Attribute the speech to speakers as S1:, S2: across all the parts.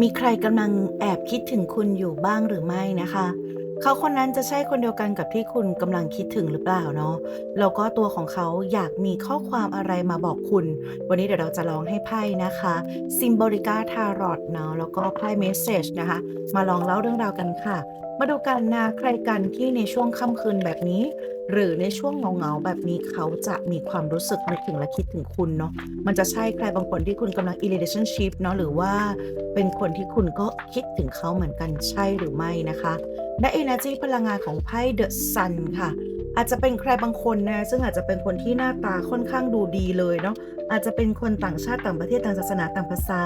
S1: มีใครกำลังแอบคิดถึงคุณอยู่บ้างหรือไม่นะคะ เขาคนนั้นจะใช่คนเดียวกันกับที่คุณกำลังคิดถึงหรือเปล่าเนาะแล้วก็ตัวของเขาอยากมีข้อความอะไรมาบอกคุณ วันนี้เดี๋ยวเราจะลองให้ไพ่นะคะซิมบริกาทารอดเนาะแล้วก็ไพ่เมสเซจนะคะ มาลองเล่าเรื่องราวกันค่ะ มาดูกันนะใครกันที่ในช่วงค่ำคืนแบบนี้ หรือในช่วงเหงาๆแบบนี้เขาจะมีความรู้สึกนึกถึงและคิดถึงคุณเนาะมันจะใช่ใครบางคนที่คุณกำลัง in relationship เนาะหรือว่าเป็นคนที่คุณก็คิดถึงเขาเหมือนกันใช่หรือไม่นะคะ และ energy พลังงานของไพ่ the sun ค่ะ อาจจะเป็นใครบางคนนะซึ่งอาจจะเป็นคนที่หน้าตาค่อนข้างดูดีเลยเนาะอาจจะเป็นคนต่างชาติต่างประเทศต่างศาสนาต่างภาษา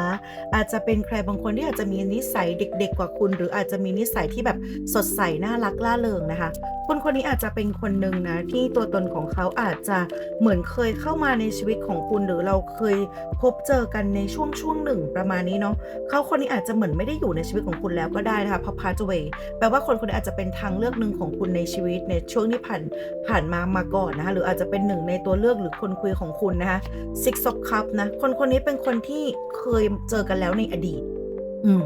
S1: อาจจะเป็นใครบางคนที่อาจจะมีนิสัยเด็ก ๆ กว่าคุณ หรืออาจจะมีนิสัยที่แบบสดใสน่ารักล่าเริงนะคะ คนคนนี้อาจจะเป็นคนหนึ่งนะที่ตัวตนของเขาอาจจะเหมือนเคยเข้ามาในชีวิตของคุณ หรือเราเคยพบเจอกันในช่วงช่วงหนึ่งประมาณนี้เนาะเขาคนนี้อาจจะเหมือนไม่ได้อยู่ในชีวิตของคุณแล้วก็ได้นะคะเพราะ pass away แปลว่าคนคนนี้อาจจะเป็นทางเลือกหนึ่งของคุณในชีวิตในช่วงที่ผ่านผ่านมามาก่อนนะคะหรืออาจจะเป็นหนึ่งในตัวเลือกหรือคนคุยของคุณนะคะ six of cup นะ คนคนนี้เป็นคนที่เคยเจอกันแล้วในอดีต อืม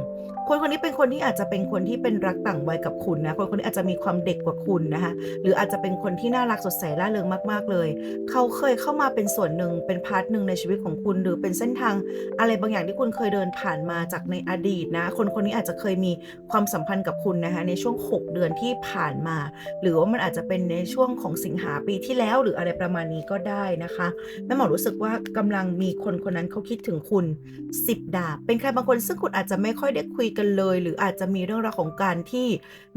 S1: คนคนนี้เป็นคนที่อาจจะเป็นคนที่เป็นรักต่างวัยกับคุณนะคนคนนี้อาจจะมีความเด็กกว่าคุณนะคะหรืออาจจะเป็นคนที่น่ารักสดใสร่าเริงมาก ๆ เลย เขาเคยเข้ามาเป็นส่วนหนึ่งเป็นพาร์ทหนึ่งในชีวิตของคุณ หรือเป็นเส้นทางอะไรบางอย่างที่คุณเคยเดินผ่านมาจากในอดีตนะ คนคนนี้อาจจะเคยมีความสัมพันธ์กับคุณนะคะในช่วง 6 เดือนที่ผ่านมา หรือว่ามันอาจจะเป็นในช่วงของสิงหาปีที่แล้ว หรืออะไรประมาณนี้ก็ได้นะคะแม่หมอรู้สึกว่ากำลังมีคนคนนั้นเขาคิดถึงคุณ 10 ดาบ เป็นใครบางคนซึ่งคุณอาจจะไม่ค่อยได้คุยกันเลย หรืออาจจะมีเรื่องราวของการที่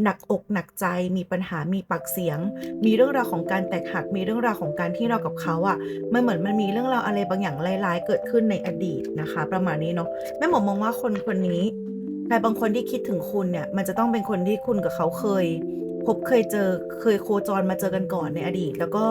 S1: หนักอกหนักใจมีปัญหามีปากเสียง มีเรื่องราวของการแตกหักมีเรื่องราวของการที่เรากับเขาอะ่ะมันเหมือนมันมีเรื่องราวอะไรบางอย่างร้ายๆ เกิดขึ้นในอดีตนะคะ ประมาณนี้เนาะแม่หมอมองว่าคนคนนี้ใครบางคนที่คิดถึงคุณเนี่ยมันจะต้องเป็นคนที่คุณกับเขาเคย พบเคยเจอเคยโคจรมาเจอกันก่อนในอดีต แล้วก็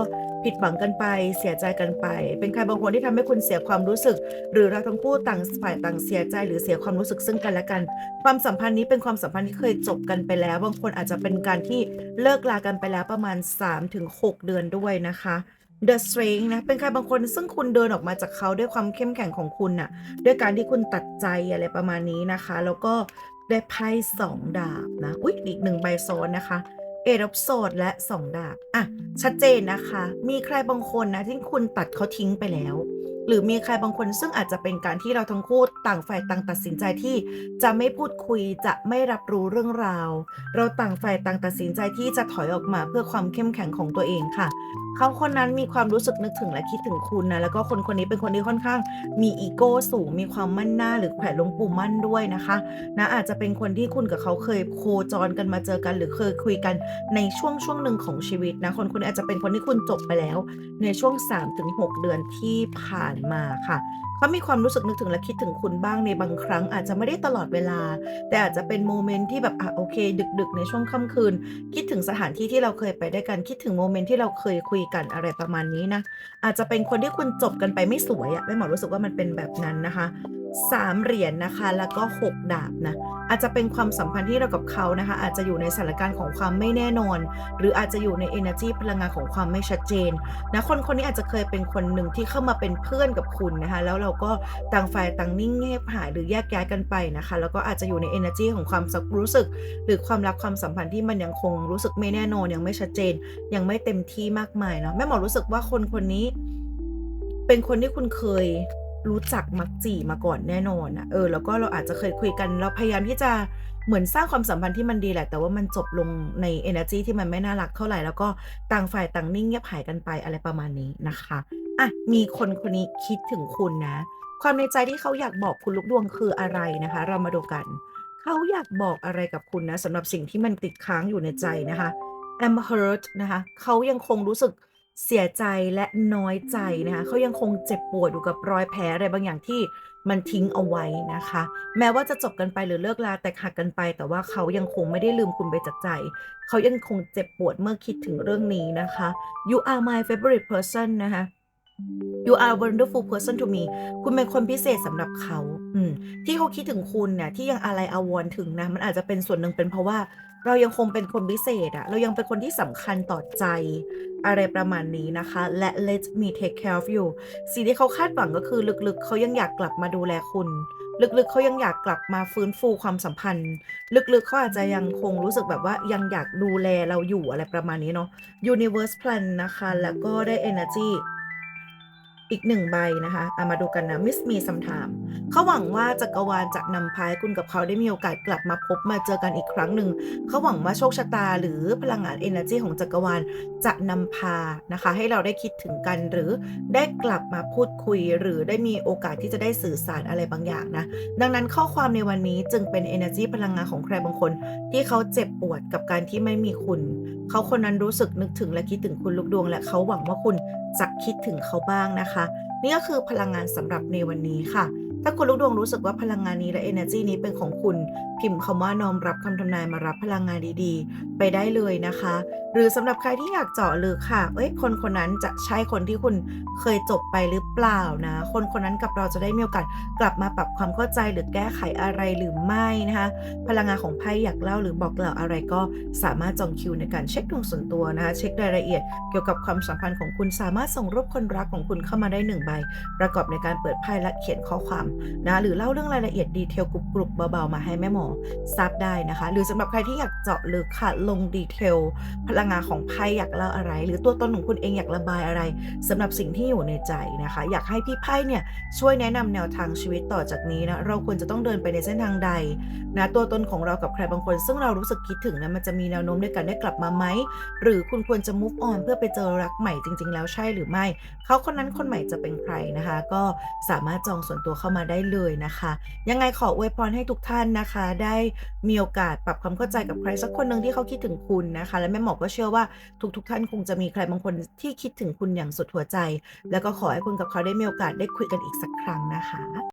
S1: ผิดหวังกันไปเสียใจกันไป เป็นใครบางคนที่ทำให้คุณเสียความรู้สึก หรือเราทั้งคู่ต่างฝ่ายต่างเสียใจหรือเสียความรู้สึกซึ่งกันและกัน ความสัมพันธ์นี้เป็นความสัมพันธ์ที่เคยจบกันไปแล้ว บางคนอาจจะเป็นการที่เลิกลากันไปแล้วประมาณ 3-6 เดือนด้วยนะคะ The Strength นะ เป็นใครบางคนซึ่งคุณเดินออกมาจากเขาด้วยความเข้มแข็งของคุณน่ะ ด้วยการที่คุณตัดใจอะไรประมาณนี้นะคะ แล้วก็ได้ไพ่สองดาบนะ อุ๊ย อีกหนึ่งใบซ้อนนะคะ เอดอบโซดและสองดาบอะชัดเจนนะคะ มีใครบางคนนะที่คุณตัดเขาทิ้งไปแล้ว หรือมีใครบางคนซึ่งอาจจะเป็นการที่เราทั้งคู่ต่างฝ่ายต่างตัดสินใจที่จะไม่พูดคุยจะไม่รับรู้เรื่องราว เราต่างฝ่ายต่างตัดสินใจที่จะถอยออกมาเพื่อความเข้มแข็งของตัวเองค่ะเขาคนนั้นมีความรู้สึกนึกถึงและคิดถึงคุณนะแล้วก็คนคนนี้เป็นคนที่ค่อนข้างมีอีโก้สูง มีความมั่นหน้าหรือแขวนลงปู่มั่นด้วยนะคะนะอาจจะเป็นคนที่คุณกับเขาเคยโคจรกันมาเจอกัน หรือเคยคุยกันในช่วงช่วงหนึ่งของชีวิตนะคนคนนี้อาจจะเป็นคนที่คุณจบไปแล้ว ในช่วง 3-6 เดือนที่ผ่านมาค่ะ เขามีความรู้สึกนึกถึงและคิดถึงคุณบ้างในบางครั้ง อาจจะไม่ได้ตลอดเวลา แต่อาจจะเป็นโมเมนต์ที่แบบอะโอเค ดึก ๆ ในช่วงค่ำคืน คิดถึงสถานที่ที่เราเคยไปด้วยกันคิดถึงโมเมนต์ที่เราเคยคุยกันอะไรประมาณนี้นะอาจจะเป็นคนที่คุณจบกันไปไม่สวยอะแม่หมอรู้สึกว่ามันเป็นแบบนั้นนะคะ สามเหรียญนะคะ แล้วก็หกดาบนะ อาจจะเป็นความสัมพันธ์ที่เรากับเขานะคะ อาจจะอยู่ในสถานการณ์ของความไม่แน่นอน หรืออาจจะอยู่ใน energy พลังงานของความไม่ชัดเจนนะคนคนนี้อาจจะเคยเป็นคนหนึ่งที่เข้ามาเป็นเพื่อนกับคุณนะคะ แล้วเราก็ต่างฝ่ายต่างนิ่งเงียบหายหรือแยกย้ายกันไปนะคะ แล้วก็อาจจะอยู่ใน energy ของความรู้สึก หรือความรักความสัมพันธ์ที่มันยังคงรู้สึกไม่แน่นอนยังไม่ชัดเจน ยังไม่เต็มที่มากมายเนาะแม่หมอรู้สึกว่าคนคนนี้ เป็นคนที่คุณเคย รู้จักมักจีมาก่อนแน่นอนอะเออแล้วก็เราอาจจะเคยคุยกัน เราพยายามที่จะเหมือนสร้างความสัมพันธ์ที่มันดีแหละ แต่ว่ามันจบลงใน energy ที่มันไม่น่ารักเท่าไหร่ แล้วก็ต่างฝ่ายต่างนิ่งเงียบหายกันไปอะไรประมาณนี้นะคะอะมีคนคนนี้คิดถึงคุณนะ ความในใจที่เขาอยากบอกคุณลูกดวงคืออะไรนะคะ เรามาดูกัน เขาอยากบอกอะไรกับคุณนะสำหรับสิ่งที่มันติดค้างอยู่ในใจนะคะ am hurt นะคะเขายังคงรู้สึก เสียใจและน้อยใจนะคะเขายังคงเจ็บปวดอยู่กับรอยแผลอะไรบางอย่างที่มันทิ้งเอาไว้นะคะ แม้ว่าจะจบกันไปหรือเลิกลาแตกหักกันไป แต่ว่าเขายังคงไม่ได้ลืมคุณไปจากใจ เขายังคงเจ็บปวดเมื่อคิดถึงเรื่องนี้นะคะ you are my favorite person นะคะ you are a wonderful person to me คุณเป็นคนพิเศษสำหรับเขา อืม ที่เขาคิดถึงคุณเนี่ย ที่ยังอะไรอาวรถึงนะ มันอาจจะเป็นส่วนหนึ่งเป็นเพราะว่า เรายังคงเป็นคนพิเศษอะเรายังเป็นคนที่สำคัญต่อใจ อะไรประมาณนี้นะคะ และ let me take care of you สิ่งที่เขาคาดหวังก็คือลึกๆ เขายังอยากกลับมาดูแลคุณ ลึกๆ เขายังอยากกลับมาฟื้นฟูความสัมพันธ์ ลึกๆ เขาอาจจะยังคงรู้สึกแบบว่ายังอยากดูแลเราอยู่อะไรประมาณนี้เนาะ Universe Plan นะคะ แล้วก็ได้ Energy อีก1ใบนะคะเอามาดูกันนะ Miss Me Sometime เขาหวังว่าจักรวาลจะนำพาให้คุณกับเขาได้มีโอกาสกลับมาพบมาเจอกันอีกครั้งหนึ่งเขาหวังว่าโชคชะตาหรือพลังงาน Energy ของจักรวาลจะนำพานะคะ ให้เราได้คิดถึงกันหรือได้กลับมาพูดคุย หรือได้มีโอกาสที่จะได้สื่อสารอะไรบางอย่างนะดังนั้นข้อความในวันนี้จึงเป็น Energy พลังงานของใครบางคน ที่เขาเจ็บปวดกับการที่ไม่มีคุณ เขาคนนั้นรู้สึกนึกถึงและคิดถึงคุณลูกดวง และเขาหวังว่าคุณ จะคิดถึงเขาบ้างนะคะ นี่ก็คือพลังงานสำหรับในวันนี้ค่ะ ถ้าคุณลูกดวงรู้สึกว่าพลังงานนี้และ energy นี้เป็นของคุณ พิมพ์คำว่าน้อมรับคำทำนายมารับพลังงานดีๆ ไปได้เลยนะคะ หรือสำหรับใครที่อยากเจาะลึกค่ะ เอ้ยคนคนนั้นจะใช่คนที่คุณเคยจบไปหรือเปล่านะ คนคนนั้นกับเราจะได้มีโอกาสกลับมาปรับความเข้าใจหรือแก้ไขอะไรหรือไม่นะคะ พลังงานของไพ่อยากเล่าหรือบอกกล่าวอะไรก็สามารถจองคิวในการเช็คดวงส่วนตัวนะคะเช็ครายละเอียดเกี่ยวกับความสัมพันธ์ของคุณสามารถส่งรูปคนรักของคุณเข้ามาได้หนึ่งใบ ประกอบในการเปิดไพ่และเขียนข้อความนะหรือเล่าเรื่องรายละเอียดดีเทลกรุบๆเบาๆมาให้แม่หมอทราบได้นะคะ หรือสำหรับใครที่อยากเจาะลึกค่ะลงดีเทลพลังงานของไพ่อยากเล่าอะไร หรือตัวตนของคุณเองอยากระบายอะไรสำหรับสิ่งที่อยู่ในใจนะคะ อยากให้พี่ไพ่เนี่ยช่วยแนะนำแนวทางชีวิตต่อจากนี้นะเราควรจะต้องเดินไปในเส้นทางใดนะตัวตนของเรากับใครบางคน ซึ่งเรารู้สึกคิดถึงนะมันจะมีแนวโน้มในการได้กลับมาไหมหรือคุณควรจะ move on เพื่อไปเจอรักใหม่จริง ๆ แล้วใช่หรือไม่เขาคนนั้นคนใหม่จะเป็นใครนะคะ ก็สามารถจองส่วนตัวเข้ามาได้เลยนะคะ ยังไงขออวยพรให้ทุกท่านนะคะได้มีโอกาสปรับความเข้าใจกับใครสักคนหนึ่งที่เขาคิดถึงคุณนะคะ และแม่หมอก็เชื่อว่าทุกๆทท่านคงจะมีใครบางคนที่คิดถึงคุณอย่างสุดหัวใจ แล้วก็ขอให้คุณกับเขาได้มีโอกาสได้คุยกันอีกสักครั้งนะคะ